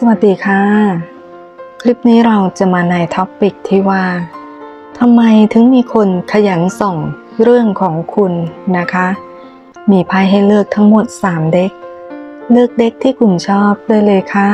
สวัสดีค่ะ คลิปนี้เราจะมาในท็อปปิกที่ว่าทำไมถึงมีคนขยันส่องเรื่องของคุณนะคะ มีไพ่ให้เลือกทั้งหมด 3 เด็ก เลือกเด็กที่คุณชอบได้เลยค่ะ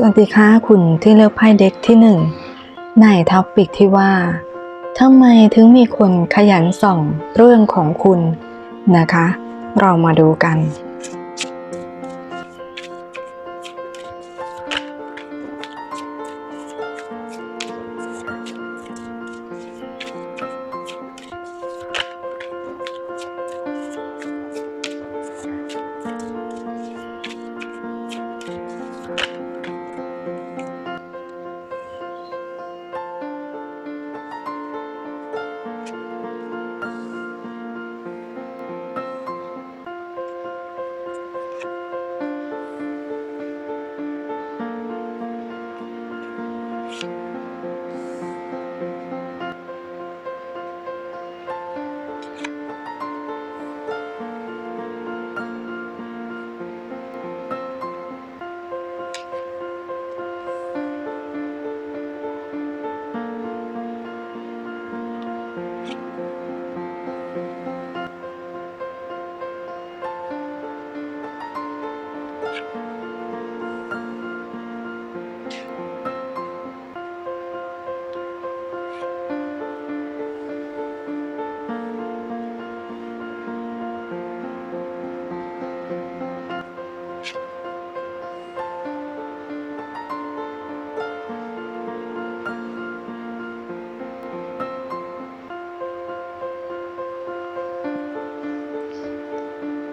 สวัสดีค่ะคุณที่เลือกไพ่เด็กที่หนึ่งในท็อปปิกที่ว่าทำไมถึงมีคนขยันส่องเรื่องของคุณนะคะ เรามาดูกัน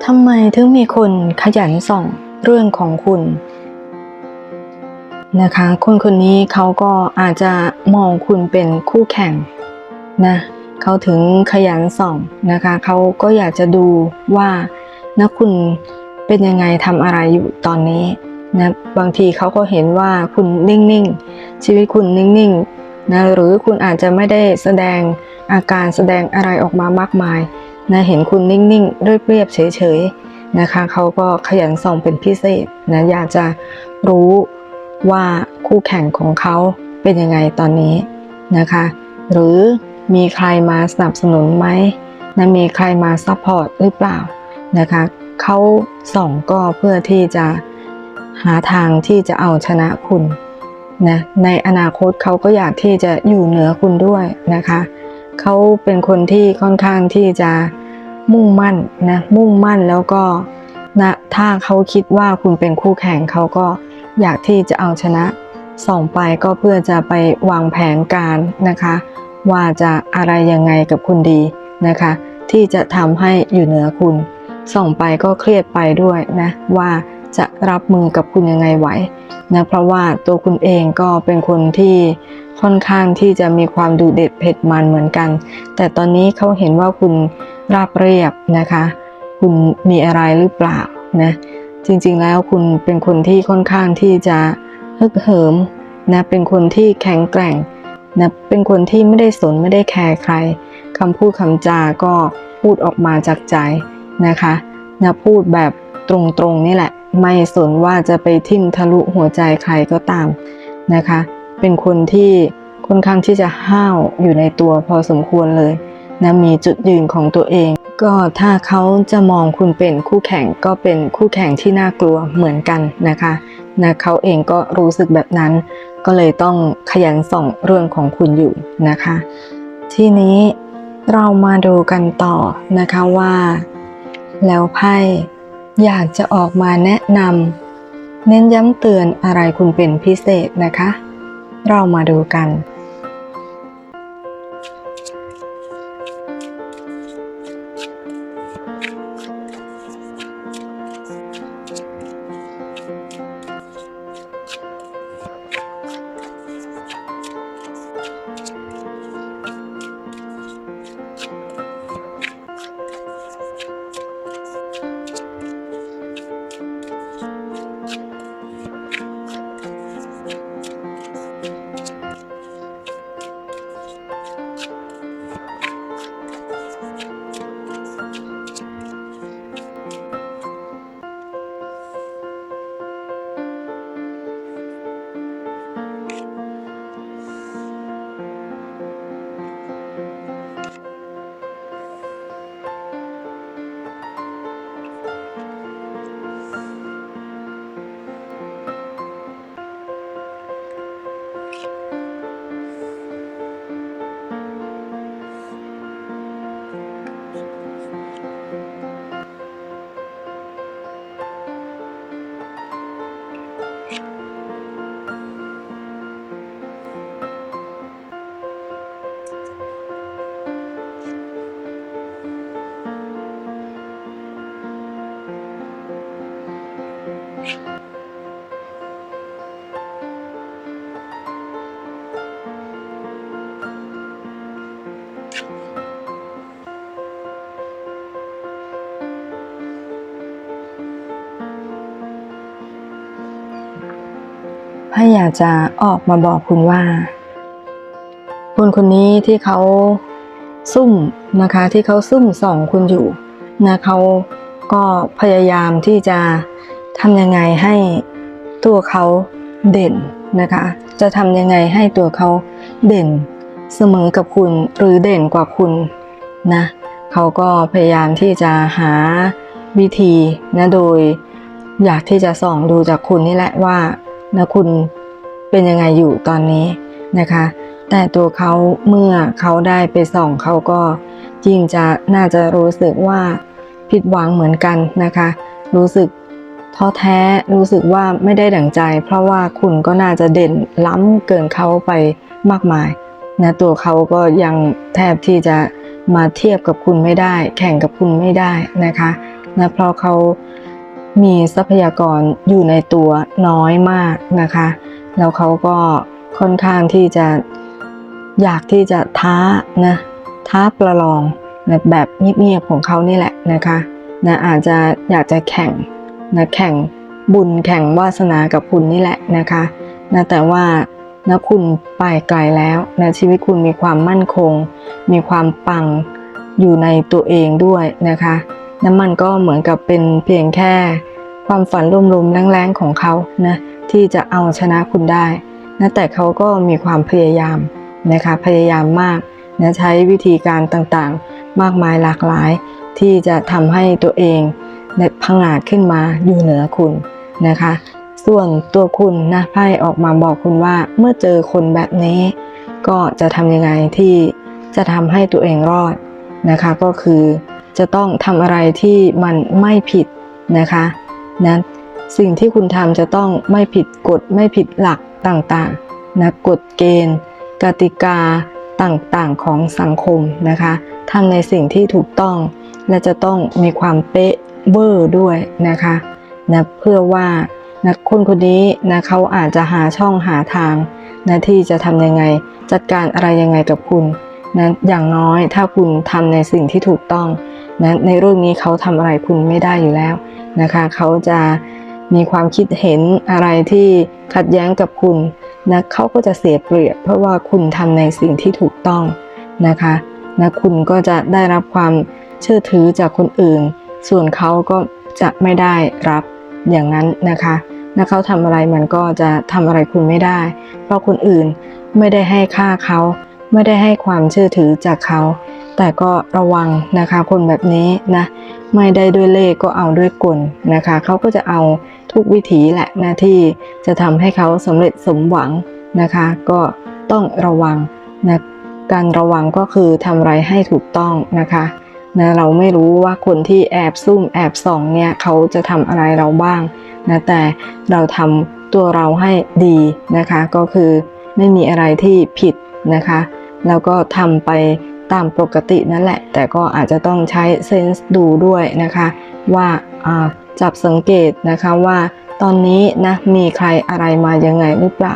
ทำไมถึงมีคนขยันส่องเรื่องของคุณ นะคะ คนคนนี้เขาก็อาจจะมองคุณเป็นคู่แข่งนะเขาถึงขยันส่องนะคะเขาก็อยากจะดูว่านะคุณเป็นยังไงทำอะไรอยู่ตอนนี้นะบางทีเขาก็เห็นว่าคุณนิ่งๆ ชีวิตคุณนิ่งๆนะหรือคุณอาจจะไม่ได้แสดงอาการแสดงอะไรออกมามากมาย นะเห็นคุณนิ่งๆเรียบๆเฉยๆนะคะเขาก็ขยันส่องเป็นพิเศษนะอยากจะรู้ว่าคู่แข่งของเขาเป็นยังไงตอนนี้นะคะ หรือมีใครมาสนับสนุนไหมนะมีใครมาซัพพอร์ตหรือเปล่านะคะเขาส่องก็เพื่อที่จะหาทางที่จะเอาชนะคุณนะในอนาคตเขาก็อยากที่จะอยู่เหนือคุณด้วยนะคะ เขาเป็นคนที่ค่อนข้างที่จะมุ่งมั่นนะมุ่งมั่นแล้วก็นะถ้าเขาคิดว่าคุณเป็นคู่แข่งเขาก็อยากที่จะเอาชนะส่องไปก็เพื่อจะไปวางแผนการนะคะ ว่าจะอะไรยังไงกับคุณดีนะคะ ที่จะทำให้อยู่เหนือคุณ ส่องไปก็เครียดไปด้วยนะว่า จะรับมือกับคุณยังไงไหวนะเพราะว่าตัวคุณเองก็เป็นคนที่ค่อนข้างที่จะมีความดูเด็ดเผ็ดมันเหมือนกัน แต่ตอนนี้เขาเห็นว่าคุณราบเรียบนะคะ คุณมีอะไรหรือเปล่านะจริงๆแล้วคุณเป็นคนที่ค่อนข้างที่จะฮึกเหิมนะเป็นคนที่แข็งแกร่งนะเป็นคนที่ไม่ได้สนไม่ได้แคร์ใครคำพูดคำจา ก็พูดออกมาจากใจนะคะนะพูดแบบตรงๆนี่แหละ ไม่สนว่าจะไปทิ่มทะลุหัวใจใครก็ตามนะคะ เป็นคนที่ค่อนข้างที่จะห้าวอยู่ในตัวพอสมควรเลยนะมีจุดยืนของตัวเอง ก็ถ้าเขาจะมองคุณเป็นคู่แข่งก็เป็นคู่แข่งที่น่ากลัวเหมือนกันนะคะนะเขาเองก็รู้สึกแบบนั้น ก็เลยต้องขยันส่องเรื่องของคุณอยู่นะคะ ทีนี้เรามาดูกันต่อนะคะว่า แล้วไพ่ อยากจะออกมาแนะนำเน้นย้ำเตือนอะไรคุณเป็นพิเศษนะคะ เรามาดูกันากจะออกมาบอกคุณว่า คนคนนี้ที่เขาซุ่มนะคะ ที่เขาซุ่มส่องคุณอยู่นะเขาก็พยายามที่จะทำยังไงให้ตัวเขาเด่นนะคะ จะทำยังไงให้ตัวเขาเด่นเสมอกับคุณหรือเด่นกว่าคุณนะเขาก็พยายามที่จะหาวิธีนะโดย อยากที่จะส่องดูจากคุณนี่แหละว่านะคุณ เป็นยังไงอยู่ตอนนี้นะคะ แต่ตัวเขาเมื่อเขาได้ไปส่องเขาก็ยิ่งจะน่าจะรู้สึกว่าผิดหวังเหมือนกันนะคะ รู้สึกท้อแท้รู้สึกว่าไม่ได้ดั่งใจ เพราะว่าคุณก็น่าจะเด่นล้ำเกินเขาไปมากมายนะตัวเขาก็ยังแทบที่จะมาเทียบกับคุณไม่ได้ แข่งกับคุณไม่ได้นะคะนะเพราะเขามีทรัพยากรอยู่ในตัวน้อยมากนะคะ แล้วเขาก็ค่อนข้างที่จะอยากที่จะท้านะท้าประลองนแบบเงียบๆของเขานี่แหละนะคะนะอาจจะอยากจะแข่งนะแข่งบุญแข่งวาสนากับคุณนี่แหละนะคะนะแต่ว่านะคุณไปไกลแล้วนะชีวิตคุณมีความมั่นคง มีความปังอยู่ในตัวเองด้วยนะคะน้ำมันก็เหมือนกับเป็นเพียงแค่ความฝันลมๆแรงๆของเขานะ ที่จะเอาชนะคุณได้นะแต่เขาก็มีความพยายามนะคะพยายามมากนะใช้วิธีการต่างๆ มากมายหลากหลาย ที่จะทำให้ตัวเองพังอาจขึ้นมาอยู่เหนือคุณนะคะ ส่วนตัวคุณนะไพ่ออกมาบอกคุณว่าเมื่อเจอคนแบบนี้ ก็จะทำยังไงที่จะทำให้ตัวเองรอดนะคะก็คือจะต้องทำอะไรที่มันไม่ผิดนะคะนะ สิ่งที่คุณทำจะต้องไม่ผิดกฎไม่ผิดหลักต่างๆนะกฎเกณฑ์ กติกาต่างๆของสังคมนะคะทำในสิ่งที่ถูกต้องและจะต้องมีความเป๊ะเบอร์ด้วยนะคะนะเพื่อว่านะคนคนนี้นะเขาอาจจะหาช่องหาทางนะที่จะทำยังไง จัดการอะไรยังไงกับคุณนะอย่างน้อยถ้าคุณทำในสิ่งที่ถูกต้องนะในเรื่องนี้เขาทำอะไรคุณไม่ได้อยู่แล้วนะคะ เขาจะ มีความคิดเห็นอะไรที่ขัดแย้งกับคุณนะเขาก็จะเสียเปรียบ เพราะว่าคุณทำในสิ่งที่ถูกต้องนะคะนะคุณก็จะได้รับความเชื่อถือจากคนอื่น ส่วนเขาก็จะไม่ได้รับอย่างนั้นนะคะนะเขาทำอะไรมันก็จะทำอะไรคุณไม่ได้ เพราะคนอื่นไม่ได้ให้ค่าเขา ไม่ได้ให้ความเชื่อถือจากเขา แต่ก็ระวังนะคะคนแบบนี้นะ ไม่ได้ด้วยเล่ห์ก็เอาด้วยกลนะคะ เขาก็จะเอาทุกวิถีแหละหนะที่จะทำให้เขาสำเร็จสมหวังนะคะ ก็ต้องระวังนะการระวังก็คือทำอะไรให้ถูกต้องนะคะนะเราไม่รู้ว่าคนที่แอบซุ่มแอบส่องเนี่ยเขาจะทำอะไรเราบ้างนะแต่เราทำตัวเราให้ดีนะคะ ก็คือไม่มีอะไรที่ผิด นะคะแล้วก็ทำไปตามปกตินั่นแหละ แต่ก็อาจจะต้องใช้เซนส์ดูด้วยนะคะ ว่าจับสังเกตนะคะว่าตอนนี้นะมีใครอะไรมายังไงหรือเปล่า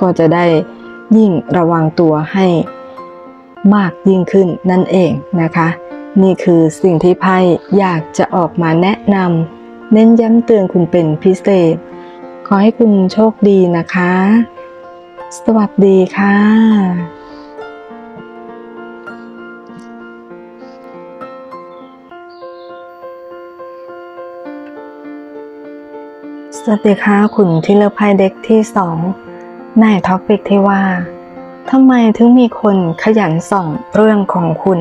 ก็จะได้ยิ่งระวังตัวให้มากยิ่งขึ้นนั่นเองนะคะ นี่คือสิ่งที่ไพ่อยากจะออกมาแนะนำเน้นย้ำเตือนคุณเป็นพิเศษ ขอให้คุณโชคดีนะคะ สวัสดีค่ะ สวัสดีค่ะ คุณที่เลือกไพ่เด็กที่สองในท็อปิกที่ว่าทำไมถึงมีคนขยันส่องเรื่องของคุณ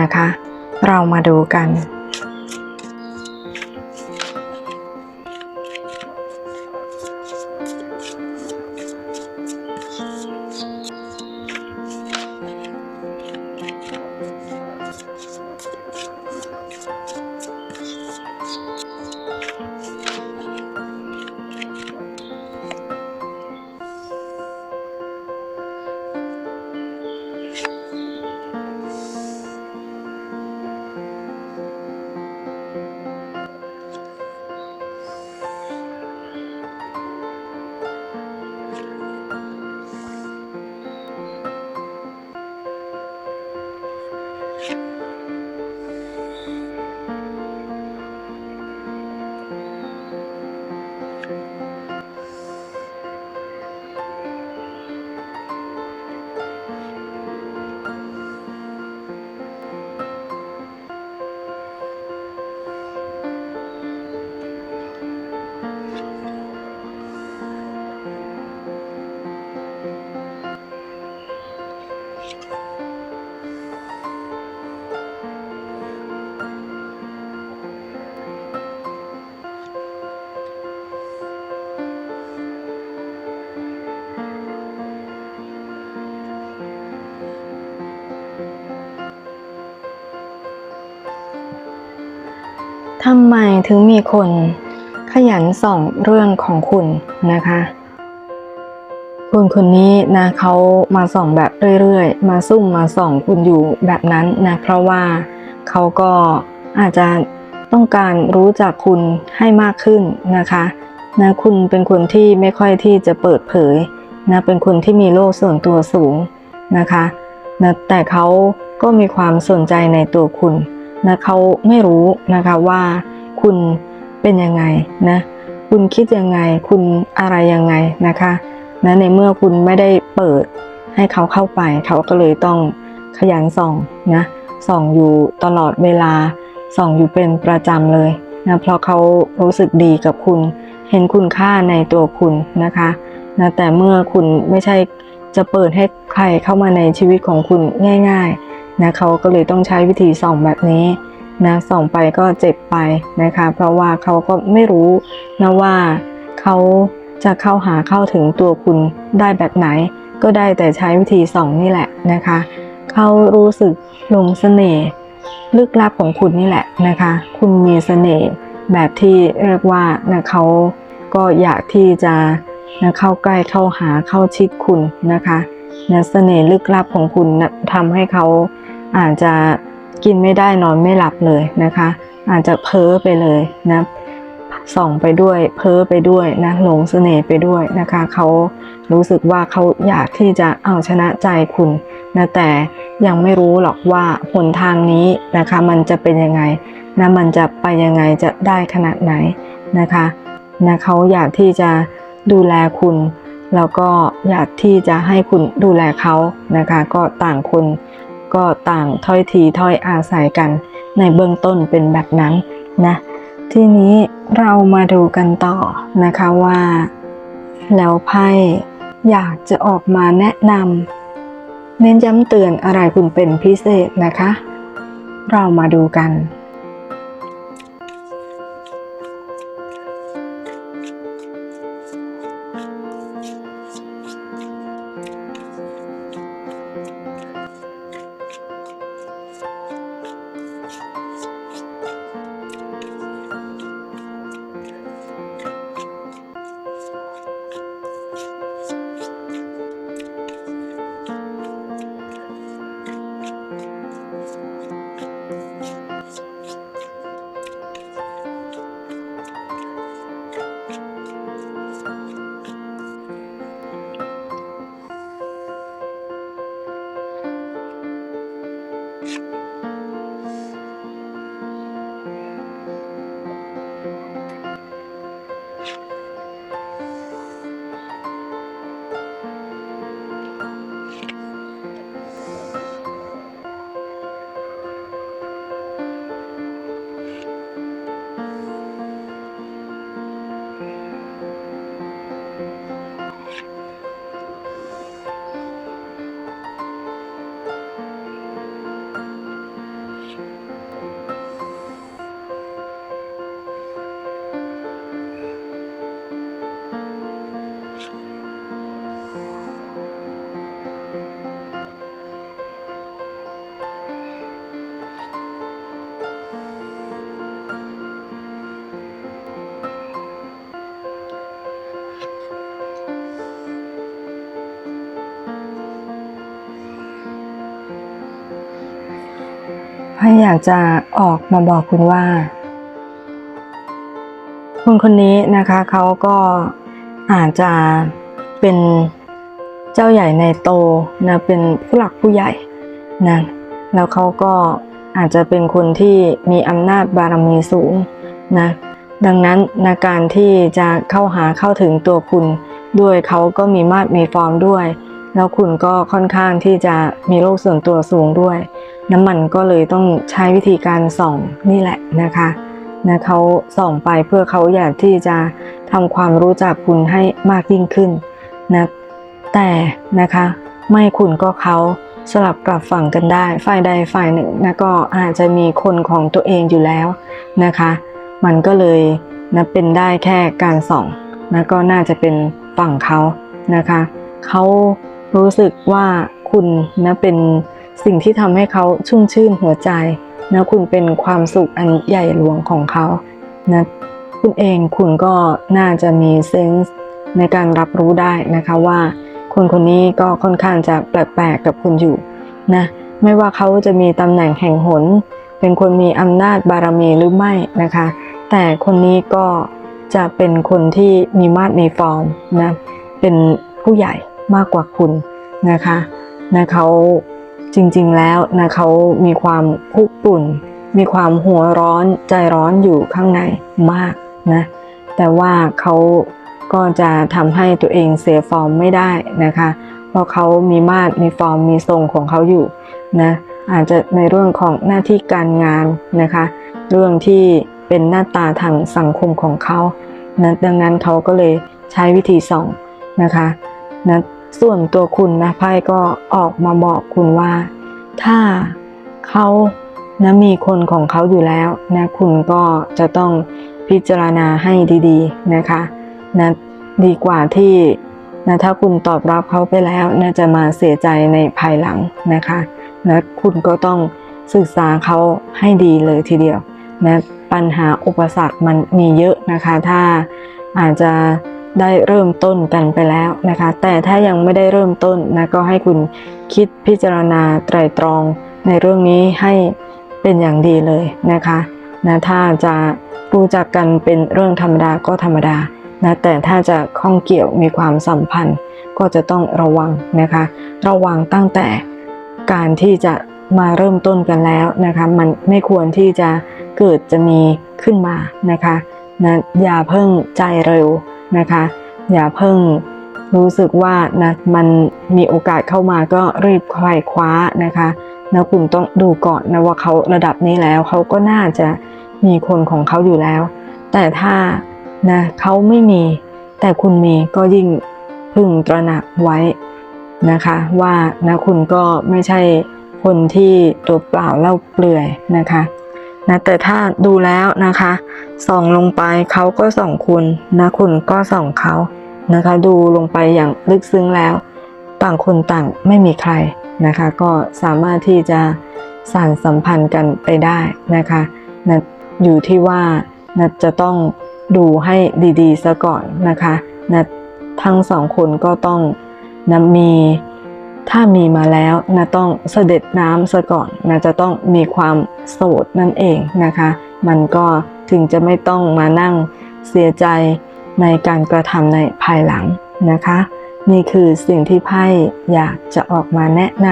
นะคะ เรามาดูกัน ทำไมถึงมีคนขยันส่องเรื่องของคุณนะคะ คนคนนี้นะเขามาส่องแบบเรื่อยๆ มาซุ่มมาส่องคุณอยู่แบบนั้นนะเพราะว่าเขาก็อาจจะต้องการรู้จักคุณให้มากขึ้นนะคะนะคุณเป็นคนที่ไม่ค่อยที่จะเปิดเผยนะเป็นคนที่มีโลกส่วนตัวสูงนะคะนะแต่เขาก็มีความสนใจในตัวคุณ นะเขาไม่รู้นะคะว่าคุณเป็นยังไงนะคุณคิดยังไง คุณอะไรยังไงนะคะนะในเมื่อคุณไม่ได้เปิดให้เขาเข้าไป เขาก็เลยต้องขยันส่องนะส่องอยู่ตลอดเวลาส่องอยู่เป็นประจำเลยนะเพราะเขารู้สึกดีกับคุณ เห็นคุณค่าในตัวคุณนะคะนะแต่เมื่อคุณไม่ใช่จะเปิดให้ใครเข้ามาในชีวิตของคุณง่าย ๆ นะเขาก็เลยต้องใช้วิธีส่องแบบนี้นะส่องไปก็เจ็บไปนะคะ เพราะว่าเขาก็ไม่รู้นะว่าเขาจะเข้าหาเข้าถึงตัวคุณได้แบบไหน ก็ได้แต่ใช้วิธีส่องนี่แหละนะคะเขารู้สึกลงเสน่ห์ลึกลับของคุณนี่แหละนะคะ คุณมีเสน่ห์แบบที่เรียกว่านะเขาก็อยากที่จะนะเข้าใกล้เข้าหาเข้าชิดคุณนะคะนะเสน่ห์ลึกลับของคุณนะทำให้เขา อาจจะกินไม่ได้นอนไม่หลับเลยนะคะ อาจจะเพ้อไปเลยนะส่องไปด้วยเพ้อไปด้วยนะหลงเสน่ห์ไปด้วยนะคะเขารู้สึกว่าเขาอยากที่จะเอาชนะใจคุณนะแต่ยังไม่รู้หรอกว่าหนทางนี้นะคะ มันจะเป็นยังไงนะมันจะไปยังไงจะได้ขนาดไหนนะคะนะเขาอยากที่จะดูแลคุณ แล้วก็อยากที่จะให้คุณดูแลเขานะคะ ก็ต่างคน ก็ต่างถ้อยทีถ้อยอาศัยกันในเบื้องต้นเป็นแบบนั้นนะ ทีนี้เรามาดูกันต่อนะคะว่า แล้วไพ่อยากจะออกมาแนะนำเน้นย้ำเตือนอะไรคุณเป็นพิเศษนะคะ เรามาดูกัน ไพ่อยากจะออกมาบอกคุณว่า คนคนนี้นะคะเขาก็อาจจะเป็นเจ้าใหญ่ในโตนะเป็นผู้หลักผู้ใหญ่นะแล้วเขาก็อาจจะเป็นคนที่มีอำนาจบารมีสูงนะดังนั้นในการที่จะเข้าหาเข้าถึงตัวคุณด้วยเขาก็มีมาตรมีฟอร์มด้วย แล้วคุณก็ค่อนข้างที่จะมีโลกส่วนตัวสูงด้วย น้ำมันก็เลยต้องใช้วิธีการส่องนี่แหละนะคะนะเขาส่องไปเพื่อเขาอยากที่จะทำความรู้จักคุณให้มากยิ่งขึ้นนะแต่นะคะไม่คุณก็เขาสลับกลับฝั่งกันได้ฝ่ายใดฝ่ายหนึ่งนะก็อาจจะมีคนของตัวเองอยู่แล้วนะคะ มันก็เลยนะเป็นได้แค่การส่องนะก็น่าจะเป็นฝั่งเขานะคะเขารู้สึกว่าคุณนะเป็น สิ่งที่ทำให้เขาชุ่มชื่นหัวใจนะคุณเป็นความสุขอันใหญ่หลวงของเขานะคุณเองคุณก็น่าจะมีเซนส์ในการรับรู้ได้นะคะว่า คนคนนี้ก็ค่อนข้างจะแปลกๆกับคุณอยู่นะไม่ว่าเขาจะมีตำแหน่งแห่งหน เป็นคนมีอำนาจบารมีหรือไม่นะคะ แต่คนนี้ก็จะเป็นคนที่มีมาดมีฟอร์มนะเป็นผู้ใหญ่มากกว่าคุณนะคะนะเขา จริงๆแล้วนะเขามีความคุกปุ่น มีความหัวร้อนใจร้อนอยู่ข้างในมากนะ แต่ว่าเขาก็จะทำให้ตัวเองเสียฟอร์มไม่ได้นะคะ เพราะเขามีมาดมีฟอร์มมีทรงของเขาอยู่นะ อาจจะในเรื่องของหน้าที่การงานนะคะ เรื่องที่เป็นหน้าตาทางสังคมของเขานะดังนั้นเขาก็เลยใช้วิธีส่องนะคะนะ ส่วนตัวคุณนะไพ่ก็ออกมาบอกคุณว่า ถ้าเขานะมีคนของเขาอยู่แล้วนะคุณก็จะต้องพิจารณาให้ดี ๆนะคะนะดีกว่าที่นะถ้าคุณตอบรับเขาไปแล้วน่จะมาเสียใจในภายหลังนะคะนะคุณก็ต้องศึกษาเขาให้ดีเลยทีเดียวนะปัญหาอุปสรรคมันมีเยอะนะคะ ถ้าอาจจะ ได้เริ่มต้นกันไปแล้วนะคะ แต่ถ้ายังไม่ได้เริ่มต้นนะก็ให้คุณคิดพิจารณาไตรตรองในเรื่องนี้ให้เป็นอย่างดีเลยนะคะนะถ้าจะรู้จักกันเป็นเรื่องธรรมดาก็ธรรมดานะแต่ถ้าจะข้องเกี่ยวมีความสัมพันธ์ ก็จะต้องระวังนะคะ ระวังตั้งแต่การที่จะมาเริ่มต้นกันแล้วนะคะมันไม่ควรที่จะเกิดจะมีขึ้นมานะคะนะอย่าเพิ่งใจเร็ว นะคะ อย่าเพิ่งรู้สึกว่านะมันมีโอกาสเข้ามาก็รีบไขว่คว้านะคะนะคุณต้องดูก่อนนะว่าเขาระดับนี้แล้วเขาก็น่าจะมีคนของเขาอยู่แล้ว แต่ถ้านะเขาไม่มีแต่คุณมีก็ยิ่งพึงตระหนักไว้นะคะ ว่านะคุณก็ไม่ใช่คนที่ตัวเปล่าเล่าเปลือยนะคะ นะแต่ถ้าดูแล้วนะคะส่องลงไปเขาก็ส่องคุณนะคุณก็ส่องเขานะคะ ดูลงไปอย่างลึกซึ้งแล้ว ต่างคนต่างไม่มีใครนะคะ ก็สามารถที่จะสานสัมพันธ์กันไปได้นะคะนะอยู่ที่ว่านะจะต้องดูให้ดีๆซะก่อนนะคะนะทั้งสองคนก็ต้องนะมี ถ้ามีมาแล้วนะต้องเสด็จน้ำซะก่อนนะจะต้องมีความโสดนั่นเองนะคะ มันก็ถึงจะไม่ต้องมานั่งเสียใจในการกระทำในภายหลังนะคะ นี่คือสิ่งที่ไพ่อยากจะออกมาแนะน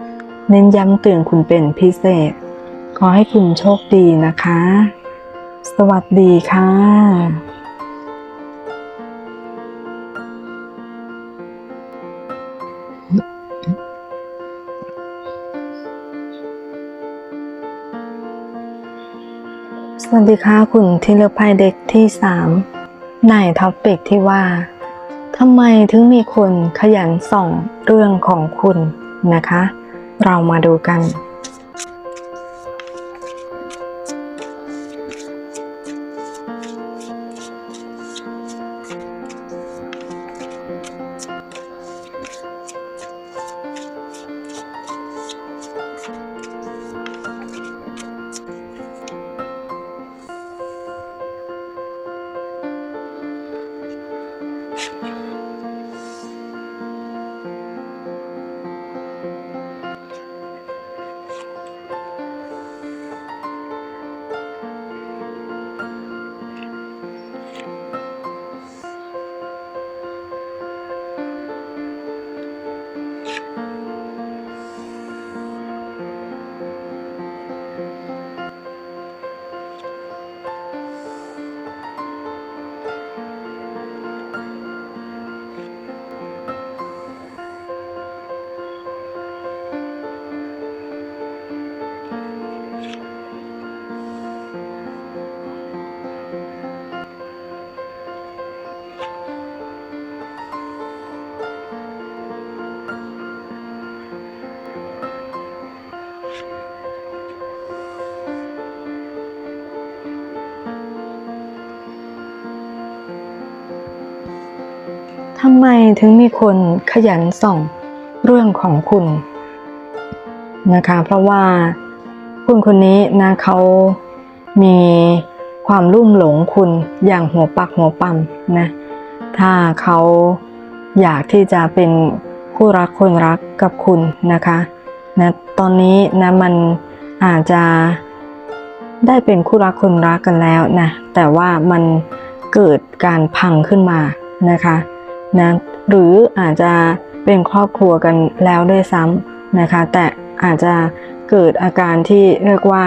ำเน้นย้ำเตือนคุณเป็นพิเศษ ขอให้คุณโชคดีนะคะ สวัสดีค่ะ วัสดีค่ะคุณที่เลือกไพ่เด็กที่สามในท็อปปิกที่ว่าทำไมถึงมีคนขยันส่องเรื่องของคุณนะคะ เรามาดูกัน ทำไมถึงมีคนขยันส่องเรื่องของคุณนะคะ เพราะว่าคุณคนนี้นะเขามีความลุ่มหลงคุณอย่างหัวปักหัวปั๊มนะถ้าเขาอยากที่จะเป็นคู่รักคนรักกับคุณนะคะนะตอนนี้นะมันอาจจะได้เป็นคู่รักคนรักกันแล้วนะแต่ว่ามันเกิดการพังขึ้นมานะคะ นะหรืออาจจะเป็นครอบครัวกันแล้วด้วยซ้ำนะคะ แต่อาจจะเกิดอาการที่เรียกว่า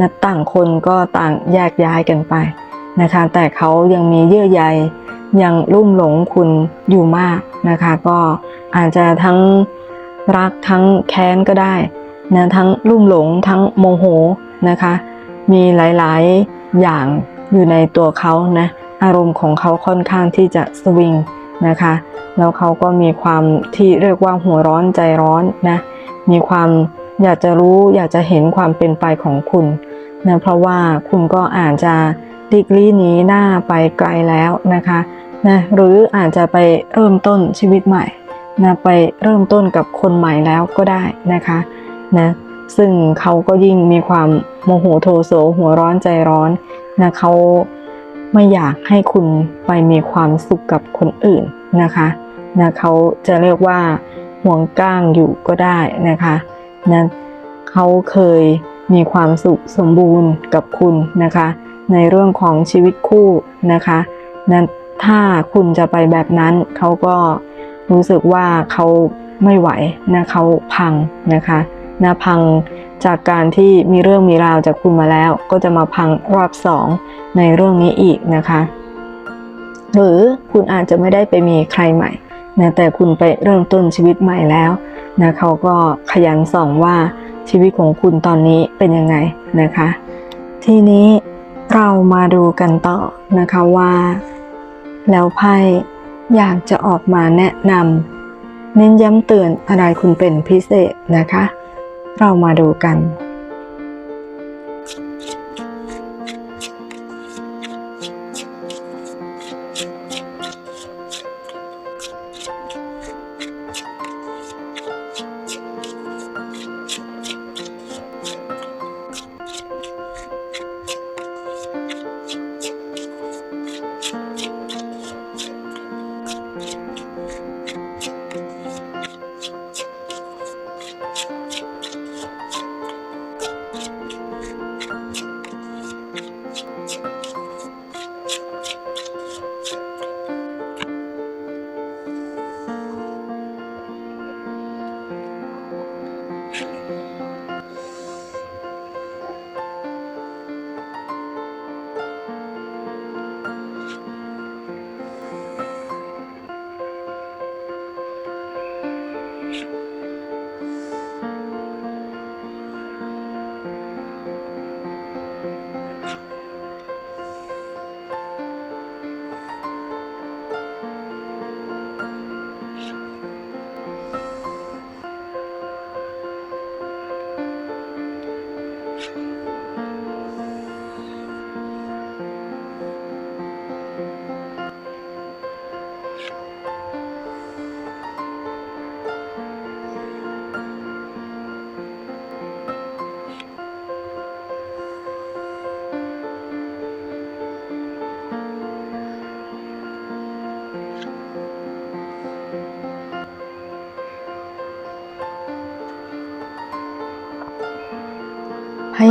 นะต่างคนก็ต่างแยกย้ายกันไปนะคะ แต่เขายังมีเยื่อใยยังลุ่มหลงคุณอยู่มากนะคะ ก็อาจจะทั้งรักทั้งแค้นก็ได้นะทั้งลุ่มหลงทั้งโมโหนะคะ มีหลายๆอย่างอยู่ในตัวเขานะอารมณ์ของเขาค่อนข้างที่จะสวิง นะคะ แล้วเขาก็มีความที่เรียกว่าหัวร้อนใจร้อนนะมีความอยากจะรู้อยากจะเห็นความเป็นไปของคุณนะเพราะว่าคุณก็อาจจะดิกลี่นี้หน้าไปไกลแล้วนะคะนะหรืออาจจะไปเริ่มต้นชีวิตใหม่นะไปเริ่มต้นกับคนใหม่แล้วก็ได้นะคะนะซึ่งเขาก็ยิ่งมีความโมโหโทโสหัวร้อนใจร้อนนะเขา ไม่อยากให้คุณไปมีความสุขกับคนอื่นนะคะนะเขาจะเรียกว่าห่วงก้างอยู่ก็ได้นะคะนะเขาเคยมีความสุขสมบูรณ์กับคุณนะคะ ในเรื่องของชีวิตคู่นะคะนั้นถ้าคุณจะไปแบบนั้นเขาก็รู้สึกว่าเขาไม่ไหวนะเขาพังนะคะนะพัง จากการที่มีเรื่องมีราวจากคุณมาแล้ว ก็จะมาพังรอบสองในเรื่องนี้อีกนะคะ หรือคุณอาจจะไม่ได้ไปมีใครใหม่นะแต่คุณไปเริ่มต้นชีวิตใหม่แล้วนะเขาก็ขยันส่องว่าชีวิตของคุณตอนนี้เป็นยังไงนะคะ ทีนี้เรามาดูกันต่อนะคะว่า แล้วไพ่อยากจะออกมาแนะนำเน้นย้ำเตือนอะไรคุณเป็นพิเศษนะคะ เรามาดูกัน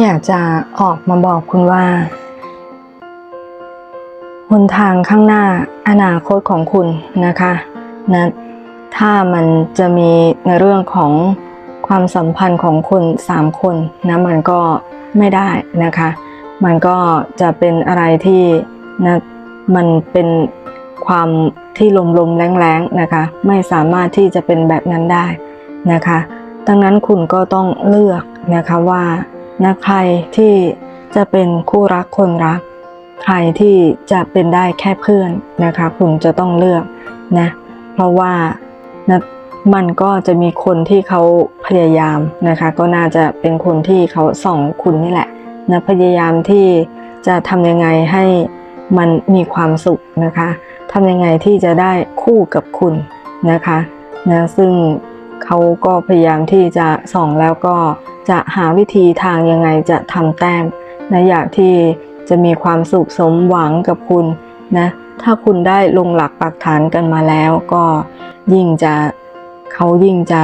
อยากจะออกมาบอกคุณว่าหนทางข้างหน้าอนาคตของคุณนะคะนะถ้ามันจะมีในเรื่องของความสัมพันธ์ของคนสามคนนะมันก็ไม่ได้นะคะ มันก็จะเป็นอะไรที่นะมันเป็นความที่ลมๆแรงๆนะคะ ไม่สามารถที่จะเป็นแบบนั้นได้นะคะ ดังนั้นคุณก็ต้องเลือกนะคะว่า นะใครที่จะเป็นคู่รักคนรัก ใครที่จะเป็นได้แค่เพื่อนนะคะ คุณจะต้องเลือกนะเพราะว่านะมันก็จะมีคนที่เขาพยายามนะคะ ก็น่าจะเป็นคนที่เขาส่องคุณนี่แหละนะพยายามที่จะทำยังไงให้มันมีความสุขนะคะทำยังไงที่จะได้คู่กับคุณนะคะนะซึ่ง เขาก็พยายามที่จะส่องแล้วก็จะหาวิธีทางยังไงจะทำแต้มนะอยากที่จะมีความสุขสมหวังกับคุณนะถ้าคุณได้ลงหลักปักฐานกันมาแล้วก็ยิ่งจะเขายิ่งจะ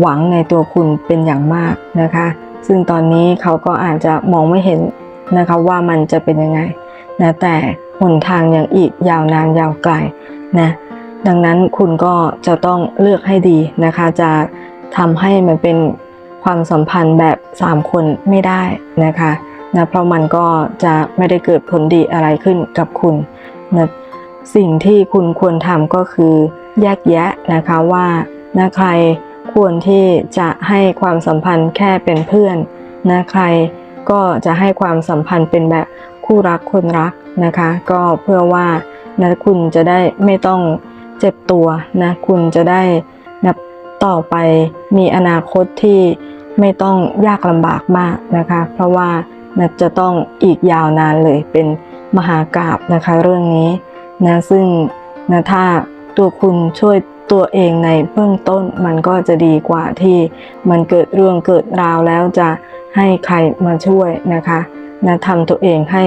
หวังในตัวคุณเป็นอย่างมากนะคะ ซึ่งตอนนี้เขาก็อาจจะมองไม่เห็นนะคะว่ามันจะเป็นยังไงนะแต่หนทางยังอีกยาวนานยาวไกลนะ ดังนั้นคุณก็จะต้องเลือกให้ดีนะคะ จะทำให้มันเป็นความสัมพันธ์แบบ 3 คนไม่ได้นะคะนะเพราะมันก็จะไม่ได้เกิดผลดีอะไรขึ้นกับคุณนะสิ่งที่คุณควรทำก็คือแยกแยะนะคะว่านะใครควรที่จะให้ความสัมพันธ์แค่เป็นเพื่อนนะใครก็จะให้ความสัมพันธ์เป็นแบบคู่รักคนรักนะคะ ก็เพื่อว่านะคุณจะได้ไม่ต้อง เจ็บตัวนะ คุณจะได้นะต่อไปมีอนาคตที่ไม่ต้องยากลำบากมากนะคะ เพราะว่านะจะต้องอีกยาวนานเลยเป็นมหากราบนะคะเรื่องนี้นะซึ่งนะถ้าตัวคุณช่วยตัวเองในเบื้องต้นมันก็จะดีกว่าที่มันเกิดเรื่องเกิดราวแล้วจะให้ใครมาช่วยนะคะนะทำตัวเองให้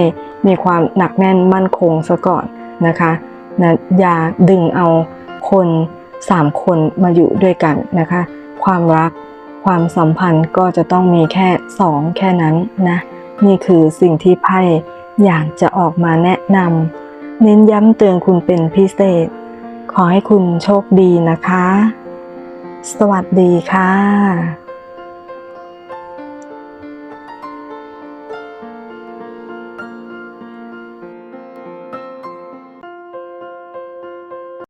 มีความหนักแน่นมั่นคงซะก่อนนะคะ นะอย่าดึงเอาคนสามคนมาอยู่ด้วยกันนะคะ ความรักความสัมพันธ์ก็จะต้องมีแค่สองแค่นั้นนะนี่คือสิ่งที่ไพ่อยากจะออกมาแนะนำเน้นย้ำเตือนคุณเป็นพิเศษ ขอให้คุณโชคดีนะคะ สวัสดีค่ะ